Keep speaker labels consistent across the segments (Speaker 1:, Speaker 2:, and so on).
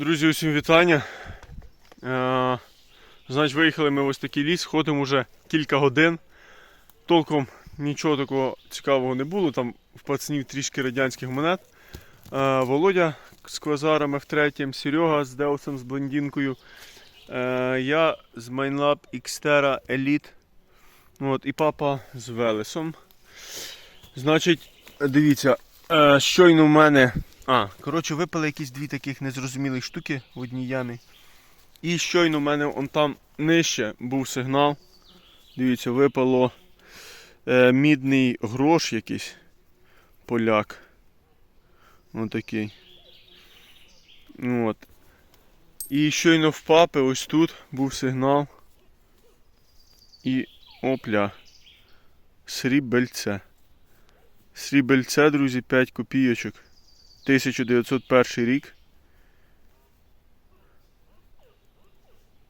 Speaker 1: Друзі, усім вітання. Е, значить, виїхали ми в ось такий ліс, ходимо вже кілька годин. Толком нічого такого цікавого не було. Там в пацанів трішки радянських монет. Е, Володя з квазаром F3, Серега з Деусом з блондинкою. Е, я з Mainlab Xterra Elite. От, і папа з Велесом. Значить, дивіться, е, щойно в мене а, коротше, випали якісь дві таких незрозумілих штуки в одній ямі. І щойно в мене он там нижче був сигнал. Дивіться, випало е, мідний грош якийсь. Поляк. Ось такий. От. І щойно в папи ось тут був сигнал. І опля. Срібельце. Срібельце, друзі, 5 копійочок. 1901 рік.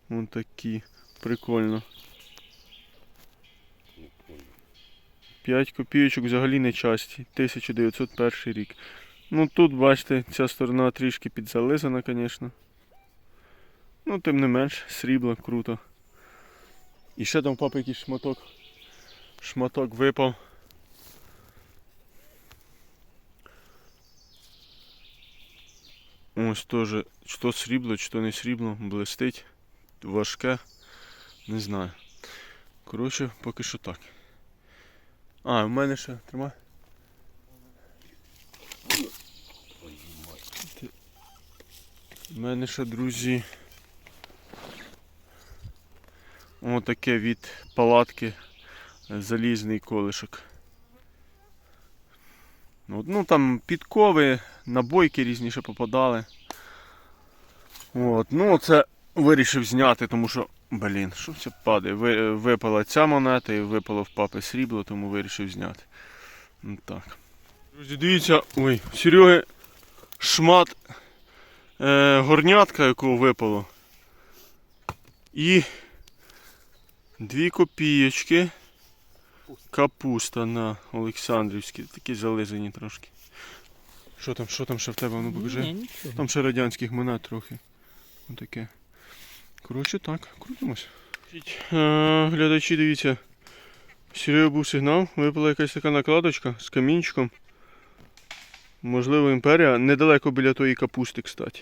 Speaker 1: Вон такі. Прикольно. 5 копійочок взагалі не часті. 1901 рік. Ну тут, бачите, ця сторона трішки підзализана, звісно. Ну, тим не менш, срібло, круто. І ще там папа якийсь шматок. Шматок випав. Ось теж, чи то срібло, чи то не срібло, блистить, важке, не знаю. Коротше, поки що так. А, в мене ще тримай. У мене ще, друзі. Отаке від палатки е, залізний колишок. Ну там підкови, набойки різні ще попадали. От, ну це вирішив зняти, тому що, блін, що це падає? Ви, випала ця монета і випало в папи срібло, тому вирішив зняти. Ну, так. Друзі, дивіться, ой, в Сереги шмат е, горнятка, якого випало. І дві копійочки. Капуста на Олександрівській. Такі зализані трошки. Що там, що там ще в тебе? Ну покажи. Там ще радянських монет трохи. Отаке. Коротше так, крутимось. Е, глядачі, дивіться. Серега був сигнал, випала якась така накладочка з камінчиком. Можливо, імперія. Недалеко біля тої капусти, кстати.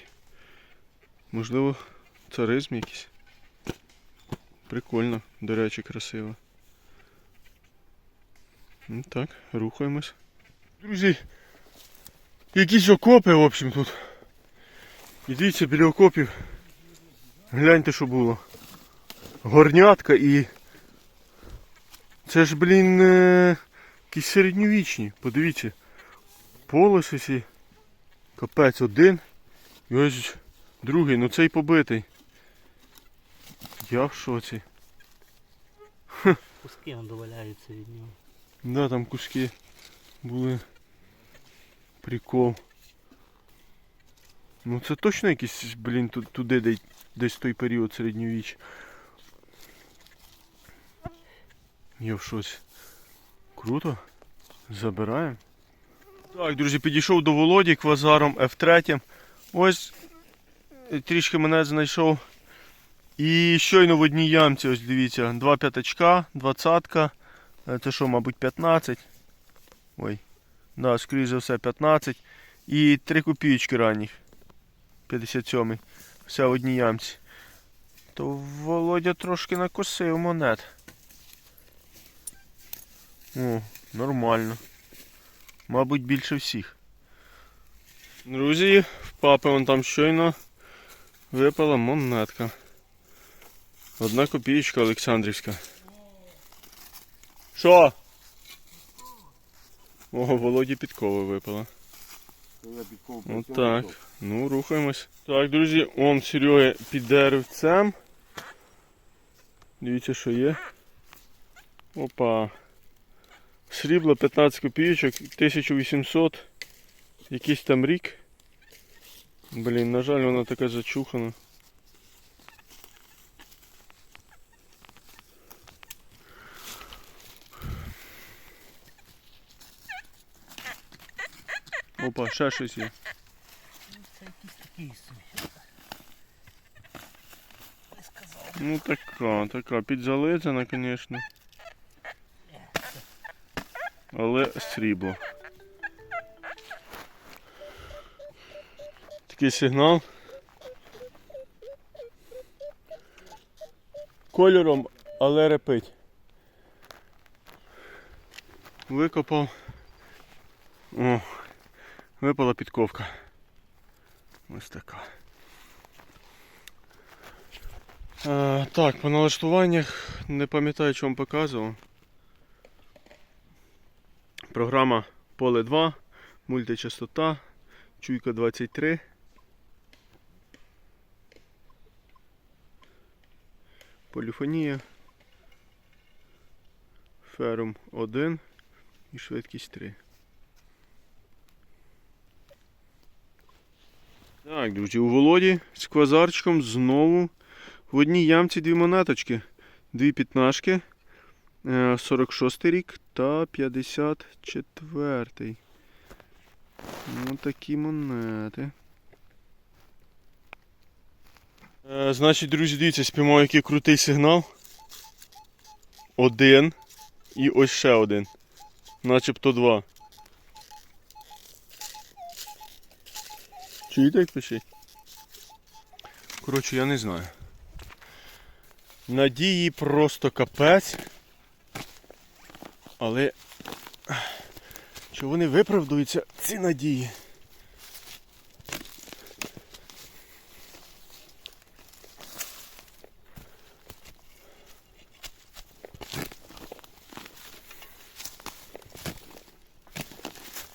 Speaker 1: Можливо, царизм якийсь. Прикольно, до речі, красиво. Ну так, рухаємось. Друзі, якісь окопи, в общем, тут. І дивіться, біля окопів. Гляньте, що було. Горнятка і. Це ж, блін, е... якісь середньовічні. Подивіться. Полосисі. Капець один. І ось другий, ну цей побитий. Я в шоці.
Speaker 2: Куски он доваляються від нього.
Speaker 1: Да, там куски були. Прикол. Ну це точно якийсь, блін, ту- туди де- десь той період середньовіч. Я в шоці. Круто. Забираємо. Так, друзі, підійшов до Володі квазаром F3. Ось е, трішки мене знайшов. І щойно в одній ямці, ось дивіться, два п'ятачка, двадцятка. Е, Це що, мабуть, 15. Ой. Да, скоріш за все 15. І 3 копійки ранніх. 57. Все в одній ямці. То Володя трошки накосив монет. О, нормально. Мабуть, більше всіх. Друзі, в папи вон там щойно випала монетка. Одна копійка Олександрівська. Що? Ого, Володі підкова випала. От так. Ну, рухаємось. Так, друзі, он Серега під деревцем. Дивіться, що є. Опа. Срібло 15 копійочок, 1800. Якийсь там рік. Блін, на жаль, вона така зачухана. Опа, ще щось є. Ну така, така, підзализана, звісно. Але срібло. Такий сигнал. Кольором, але репить. Викопав. О, випала підковка. Ось така. Е, так, по налаштуваннях не пам'ятаю, що вам показував. Програма Поле 2, мультичастота, чуйка 23. Поліфонія. Ферум 1 і швидкість 3. Так, друзі, у Володі з квазарчиком знову в одній ямці дві монеточки. Дві п'ятнашки. е, 46 рік та 54. Ну такі монети. Е, значить, друзі, дивіться, спіймав який крутий сигнал. Один. І ось ще один. Начебто два. Чуєте, як? Коротше, я не знаю. Надії просто капець. Але чи вони виправдуються ці надії?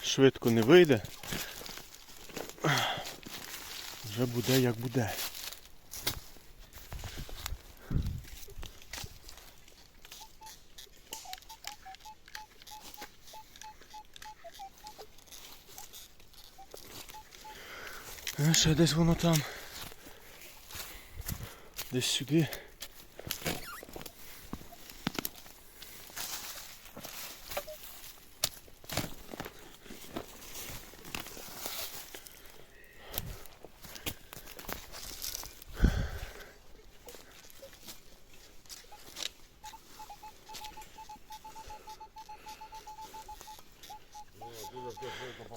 Speaker 1: Швидко не вийде. Вже буде як буде. Ще десь воно там. Десь сюди.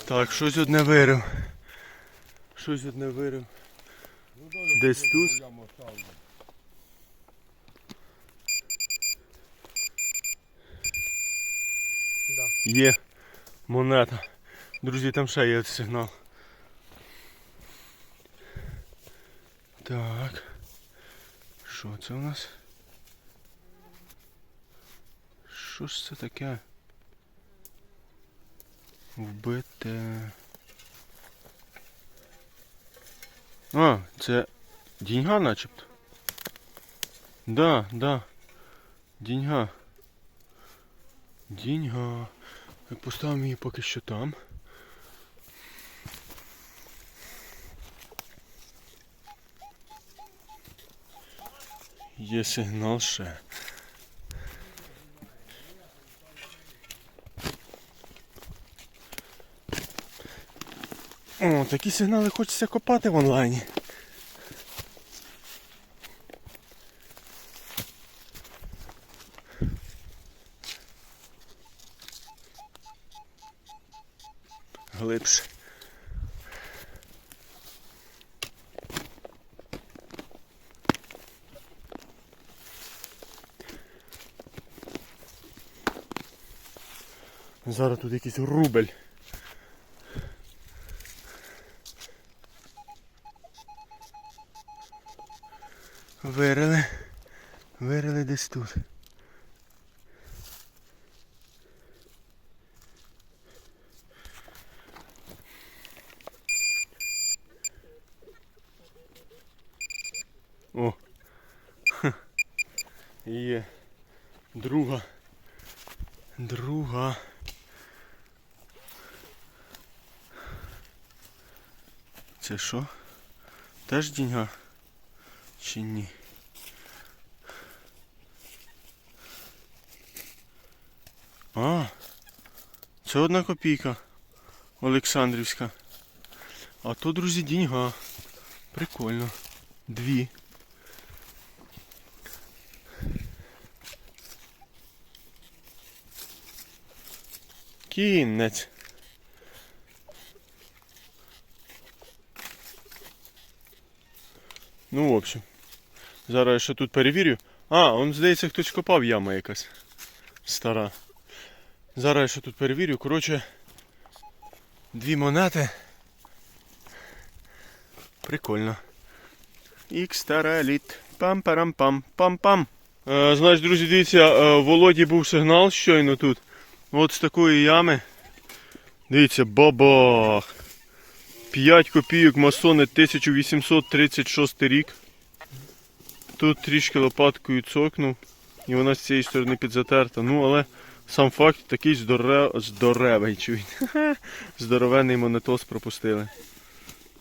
Speaker 1: Так, щось одне вирив. Щось одне вирив. Десь тут. Є монета. Друзі, там ще є сигнал. Так. Що це у нас? Що ж це таке? Вбите. А, це діньга начебто. Да, да. Діньга. Діньга. Поставимо її поки що там. Є сигнал ще. О, такі сигнали хочеться копати в онлайні. Глибше. Зараз тут якийсь рубель. Вирили. Вирили десь тут. О. Ха. Є. Друга. Друга. Це що? Теж діньга? Чи ні? А, це одна копійка Олександрівська. А то, друзі, діньга. Прикольно. Дві. Кінець. Ну, в общем. Зараз я ще тут перевірю. А, он здається, хтось копав яма якась. Стара. Зараз я ще тут перевірю. Коротше, дві монети. Прикольно. Ікстареліт. Пам-парам-пам. Пам-пам. Е, знаєш, друзі, дивіться, е, Володі був сигнал щойно тут. От з такої ями. Дивіться, бабах. 5 копійок масони 1836 рік. Тут трішки лопаткою цокнув. І вона з цієї сторони підзатерта. Ну, але сам факт такий здоре... здоровий. Він? Здоровенний монетос пропустили.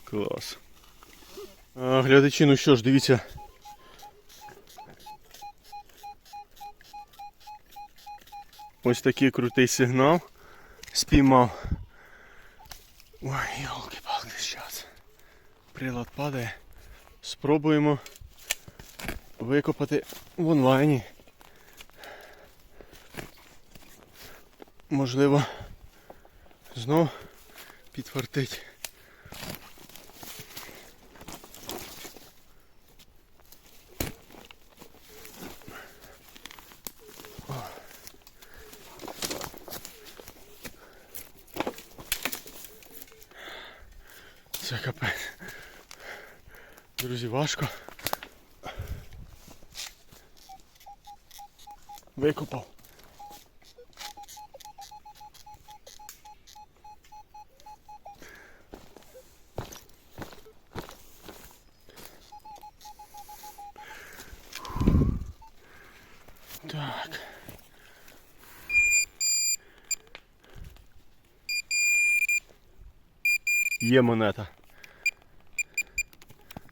Speaker 1: Клас. А, глядачі, ну що ж, дивіться. Ось такий крутий сигнал. Спіймав. Ой, йолки-палки, зараз. Прилад падає. Спробуємо викопати в онлайні. Можливо, знов підфартить. Це капець. Друзі, важко. Викопав. Є монета.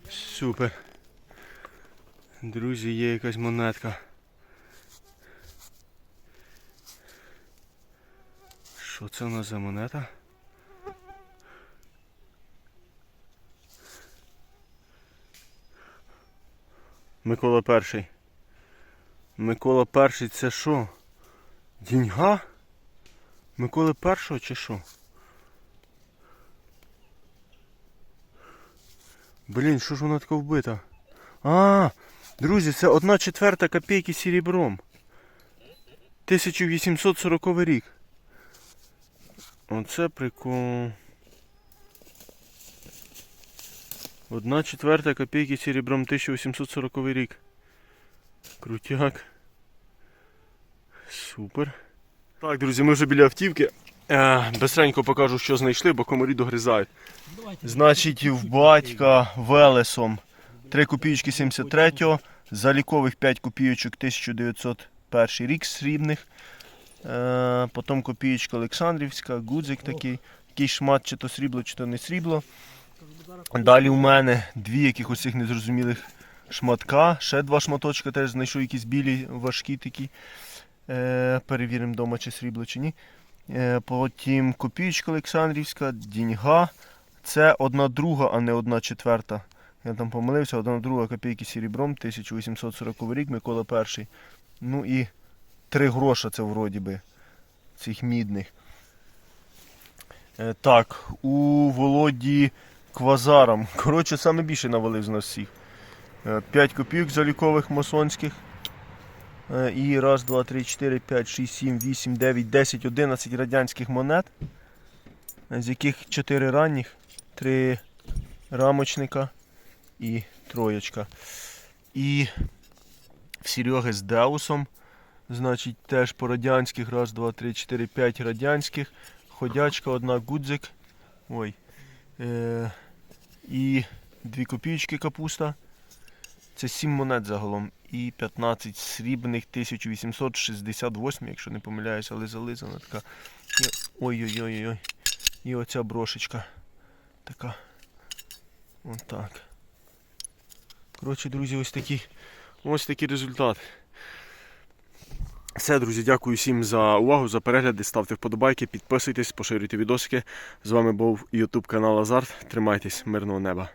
Speaker 1: Супер. Друзі, є якась монетка. Що це у нас за монета? Микола перший. Микола перший це що? Діньга? Миколи першого чи що? Блін, що ж вона така вбита? А, друзі, це одна четверта копійки серебром. 1840 рік. Оце прикол. Одна четверта копійки серебром 1840 рік. Крутяк. Супер. Так, друзі, ми вже біля автівки. Е, Бестренько покажу, що знайшли, бо комарі догризають. Значить, в батька Велесом 3 копійки 73-го, залікових 5 копійочок 1901 рік срібних. Е, потім копієчка Олександрівська, гудзик такий, який шмат, чи то срібло, чи то не срібло. Далі у мене дві якихось цих незрозумілих шматка. Ще два шматочка теж знайшов якісь білі, важкі такі. Е, перевіримо вдома, чи срібло, чи ні. Е, потім копієчка Олександрівська, діньга. Це одна друга, а не одна четверта. Я там помилився, одна друга копійки серебром, 1840 рік, Микола перший. Ну і три гроша це вроді би. Цих мідних. Е, так, у Володі Квазаром. Коротше, саме більше навалив з нас всіх. 5 копійок залікових масонських. Е, І раз, два, три, чотири, п'ять, шість, сім, вісім, дев'ять, десять, одинадцять радянських монет. З яких 4 ранніх, 3 рамочника і троєчка. І в з Деусом. Значить, теж по радянських. Раз, два, три, чотири, п'ять радянських. Ходячка, одна гудзик. Ой. Е, і дві копійки капуста. Це 7 монет загалом. І 15 срібних 1868, якщо не помиляюсь, але зализана така. І- Ой-ой-ой-ой. І оця брошечка. Така. Отак. Коротше, друзі, ось такий, ось такий результат. Все, друзі, дякую всім за увагу, за перегляди. Ставте вподобайки, підписуйтесь, поширюйте відосики. З вами був YouTube канал Азарт. Тримайтесь, мирного неба.